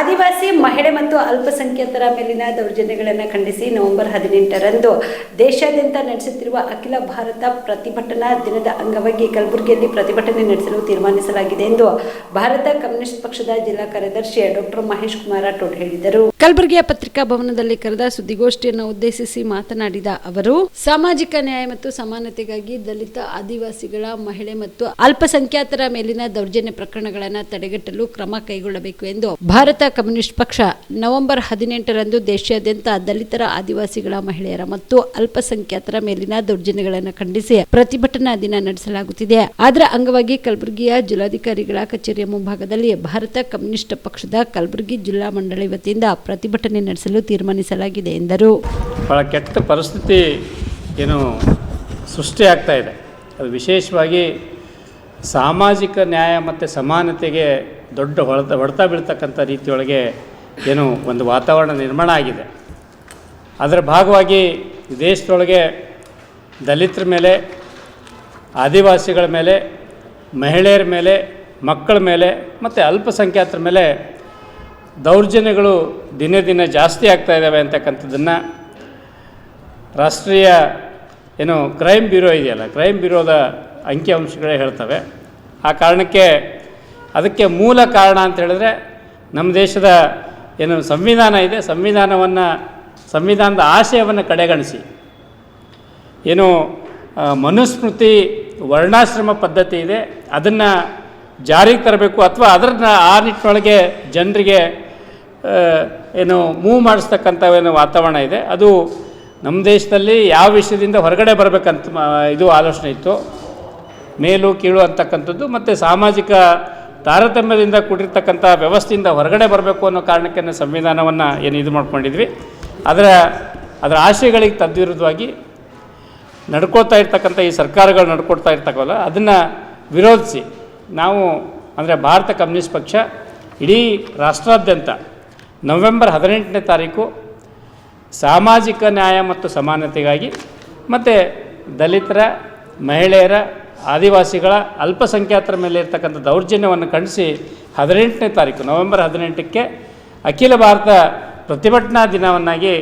ಆದಿವಾಸಿ ಮಹಿಳೆ ಮತ್ತು ಅಲ್ಪಸಂಖ್ಯಾತರ ಮೇಲಿನ ದೌರ್ಜನ್ಯಗಳನ್ನು ಖಂಡಿಸಿ ನವೆಂಬರ್ ಹದಿನೆಂಟರಂದು ದೇಶಾದ್ಯಂತ ನಡೆಸುತ್ತಿರುವ ಅಖಿಲ ಭಾರತ ಪ್ರತಿಭಟನಾ ದಿನದ ಅಂಗವಾಗಿ ಕಲಬುರಗಿಯಲ್ಲಿ ಪ್ರತಿಭಟನೆ ನಡೆಸಲು ತೀರ್ಮಾನಿಸಲಾಗಿದೆ ಎಂದು ಭಾರತ ಕಮ್ಯುನಿಸ್ಟ್ ಪಕ್ಷದ ಜಿಲ್ಲಾ ಕಾರ್ಯದರ್ಶಿ ಡಾಕ್ಟರ್ ಮಹೇಶ್ ಕುಮಾರ್ ರಾಠೋಡ್ ಹೇಳಿದರು. ಕಲಬುರಗಿಯ ಪತ್ರಿಕಾ ಭವನದಲ್ಲಿ ಕರೆದ ಸುದ್ದಿಗೋಷ್ಠಿಯನ್ನು ಉದ್ದೇಶಿಸಿ ಮಾತನಾಡಿದ ಅವರು, ಸಾಮಾಜಿಕ ನ್ಯಾಯ ಮತ್ತು ಸಮಾನತೆಗಾಗಿ ದಲಿತ, ಆದಿವಾಸಿಗಳ, ಮಹಿಳೆ ಮತ್ತು ಅಲ್ಪಸಂಖ್ಯಾತರ ಮೇಲಿನ ದೌರ್ಜನ್ಯ ಪ್ರಕರಣಗಳನ್ನು ತಡೆಗಟ್ಟಲು ಕ್ರಮ ಕೈಗೊಳ್ಳಬೇಕು ಎಂದು ಭಾರತ ಕಮ್ಯುನಿಸ್ಟ್ ಪಕ್ಷ ನವೆಂಬರ್ ಹದಿನೆಂಟರಂದು ದೇಶಾದ್ಯಂತ ದಲಿತರ ಆದಿವಾಸಿಗಳ ಮಹಿಳೆಯರ ಮತ್ತು ಅಲ್ಪಸಂಖ್ಯಾತರ ಮೇಲಿನ ದೌರ್ಜನ್ಯಗಳನ್ನು ಖಂಡಿಸಿ ಪ್ರತಿಭಟನಾ ದಿನ ನಡೆಸಲಾಗುತ್ತಿದೆ. ಅದರ ಅಂಗವಾಗಿ ಕಲಬುರಗಿಯ ಜಿಲ್ಲಾಧಿಕಾರಿಗಳ ಕಚೇರಿಯ ಮುಂಭಾಗದಲ್ಲಿ ಭಾರತ ಕಮ್ಯುನಿಸ್ಟ್ ಪಕ್ಷದ ಕಲಬುರಗಿ ಜಿಲ್ಲಾ ಮಂಡಳಿ ವತಿಯಿಂದ ಪ್ರತಿಭಟನೆ ನಡೆಸಲು ತೀರ್ಮಾನಿಸಲಾಗಿದೆ ಎಂದರು. ಬಹಳ ಕೆಟ್ಟ ಪರಿಸ್ಥಿತಿ ಏನು ಸೃಷ್ಟಿಯಾಗ್ತಾ ಇದೆ. ಅದು ವಿಶೇಷವಾಗಿ ಸಾಮಾಜಿಕ ನ್ಯಾಯ ಮತ್ತು ಸಮಾನತೆಗೆ ದೊಡ್ಡ ಹೊಡೆತ ಹೊಡೆತ ಬೀಳ್ತಕ್ಕಂಥ ರೀತಿಯೊಳಗೆ ಏನು ಒಂದು ವಾತಾವರಣ ನಿರ್ಮಾಣ ಆಗಿದೆ. ಅದರ ಭಾಗವಾಗಿ ದೇಶದೊಳಗೆ ದಲಿತರ ಮೇಲೆ, ಆದಿವಾಸಿಗಳ ಮೇಲೆ, ಮಹಿಳೆಯರ ಮೇಲೆ, ಮಕ್ಕಳ ಮೇಲೆ, ಮತ್ತು ಅಲ್ಪಸಂಖ್ಯಾತರ ಮೇಲೆ ದೌರ್ಜನ್ಯಗಳು ದಿನೇ ದಿನ ಜಾಸ್ತಿ ಆಗ್ತಾ ಇದ್ದಾವೆ ಅಂತಕ್ಕಂಥದ್ದನ್ನು ರಾಷ್ಟ್ರೀಯ ಏನು ಕ್ರೈಮ್ ಬ್ಯೂರೋ ಇದೆಯಲ್ಲ, ಕ್ರೈಮ್ ಬ್ಯೂರೋದ ಅಂಕಿಅಂಶಗಳೇ ಹೇಳ್ತವೆ. ಆ ಕಾರಣಕ್ಕೆ ಅದಕ್ಕೆ ಮೂಲ ಕಾರಣ ಅಂತ ಹೇಳಿದ್ರೆ ನಮ್ಮ ದೇಶದ ಏನು ಸಂವಿಧಾನ ಇದೆ, ಸಂವಿಧಾನವನ್ನು, ಸಂವಿಧಾನದ ಆಶಯವನ್ನು ಕಡೆಗಣಿಸಿ. ಏನು ಮನುಸ್ಮೃತಿ ವರ್ಣಾಶ್ರಮ ಪದ್ಧತಿ ಇದೆ, ಅದನ್ನು ಜಾರಿಗೆ ತರಬೇಕು ಅಥವಾ ಅದರನ್ನ ಆ ನಿಟ್ಟಿನೊಳಗೆ ಜನರಿಗೆ ಏನು ಮೂವ್ ಮಾಡಿಸ್ತಕ್ಕಂಥ ಏನು ವಾತಾವರಣ ಇದೆ, ಅದು ನಮ್ಮ ದೇಶದಲ್ಲಿ ಯಾವ ವಿಷಯದಿಂದ ಹೊರಗಡೆ ಬರಬೇಕಂತ ಇದು ಆಲೋಚನೆ ಇತ್ತು. ಮೇಲು, ಕೀಳು ಅಂತಕ್ಕಂಥದ್ದು, ಮತ್ತು ಸಾಮಾಜಿಕ ತಾರತಮ್ಯದಿಂದ ಕೂಡಿರ್ತಕ್ಕಂಥ ವ್ಯವಸ್ಥೆಯಿಂದ ಹೊರಗಡೆ ಬರಬೇಕು ಅನ್ನೋ ಕಾರಣಕ್ಕೆ ನಾವು ಸಂವಿಧಾನವನ್ನು ಏನು ಇದು ಮಾಡ್ಕೊಂಡಿದ್ವಿ. ಅದರ ಅದರ ಆಶಯಗಳಿಗೆ ತದ್ವಿರುದ್ಧವಾಗಿ ನಡ್ಕೋತಾ ಇರ್ತಕ್ಕಂಥ ಈ ಸರ್ಕಾರಗಳು ನಡ್ಕೊಡ್ತಾ ಇರ್ತಕ್ಕಲ್ಲ ಅದನ್ನು ವಿರೋಧಿಸಿ ನಾವು ಅಂದರೆ ಭಾರತ ಕಮ್ಯುನಿಸ್ಟ್ ಪಕ್ಷ ಇಡೀ ರಾಷ್ಟ್ರಾದ್ಯಂತ ನವೆಂಬರ್ ಹದಿನೆಂಟನೇ ತಾರೀಕು ಸಾಮಾಜಿಕ ನ್ಯಾಯ ಮತ್ತು ಸಮಾನತೆಗಾಗಿ ಮತ್ತು ದಲಿತರ, ಮಹಿಳೆಯರ ಆದಿವಾಸಿಗಳ ಅಲ್ಪಸಂಖ್ಯಾತರ ಮೇಲೆ ಇರ್ತಕ್ಕಂಥ ದೌರ್ಜನ್ಯವನ್ನು ಖಂಡಿಸಿ ಹದಿನೆಂಟನೇ ತಾರೀಕು, ನವೆಂಬರ್ ಹದಿನೆಂಟಕ್ಕೆ ಅಖಿಲ ಭಾರತ ಪ್ರತಿಭಟನಾ ದಿನವನ್ನಾಗಿ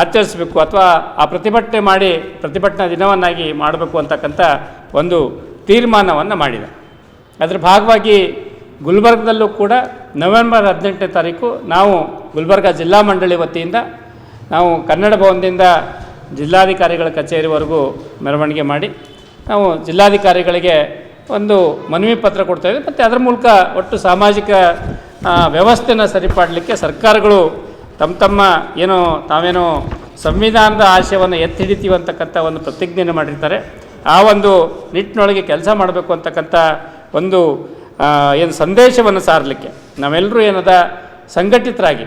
ಆಚರಿಸಬೇಕು ಅಥವಾ ಆ ಪ್ರತಿಭಟನೆ ಮಾಡಿ ಪ್ರತಿಭಟನಾ ದಿನವನ್ನಾಗಿ ಮಾಡಬೇಕು ಅಂತಕ್ಕಂಥ ಒಂದು ತೀರ್ಮಾನವನ್ನು ಮಾಡಿದೆ. ಅದರ ಭಾಗವಾಗಿ ಗುಲ್ಬರ್ಗದಲ್ಲೂ ಕೂಡ ನವೆಂಬರ್ ಹದಿನೆಂಟನೇ ತಾರೀಕು ನಾವು ಗುಲ್ಬರ್ಗ ಜಿಲ್ಲಾ ಮಂಡಳಿ ವತಿಯಿಂದ, ನಾವು ಕನ್ನಡ ಭವನದಿಂದ ಜಿಲ್ಲಾಧಿಕಾರಿಗಳ ಕಚೇರಿವರೆಗೂ ಮೆರವಣಿಗೆ ಮಾಡಿ ನಾವು ಜಿಲ್ಲಾಧಿಕಾರಿಗಳಿಗೆ ಒಂದು ಮನವಿ ಪತ್ರ ಕೊಡ್ತಾಯಿದ್ವಿ ಮತ್ತು ಅದರ ಮೂಲಕ ಒಟ್ಟು ಸಾಮಾಜಿಕ ವ್ಯವಸ್ಥೆನ ಸರಿಪಡಲಿಕ್ಕೆ ಸರ್ಕಾರಗಳು ತಮ್ಮ ತಮ್ಮ ಏನು ತಾವೇನೋ ಸಂವಿಧಾನದ ಆಶಯವನ್ನು ಎತ್ತಿ ಹಿಡಿತೀವಿ ಅಂತಕ್ಕಂಥ ಒಂದು ಪ್ರತಿಜ್ಞೆಯನ್ನು ಮಾಡಿರ್ತಾರೆ. ಆ ಒಂದು ನಿಟ್ಟಿನೊಳಗೆ ಕೆಲಸ ಮಾಡಬೇಕು ಅಂತಕ್ಕಂಥ ಒಂದು ಏನು ಸಂದೇಶವನ್ನು ಸಾರಲಿಕ್ಕೆ ನಾವೆಲ್ಲರೂ ಏನದ ಸಂಘಟಿತರಾಗಿ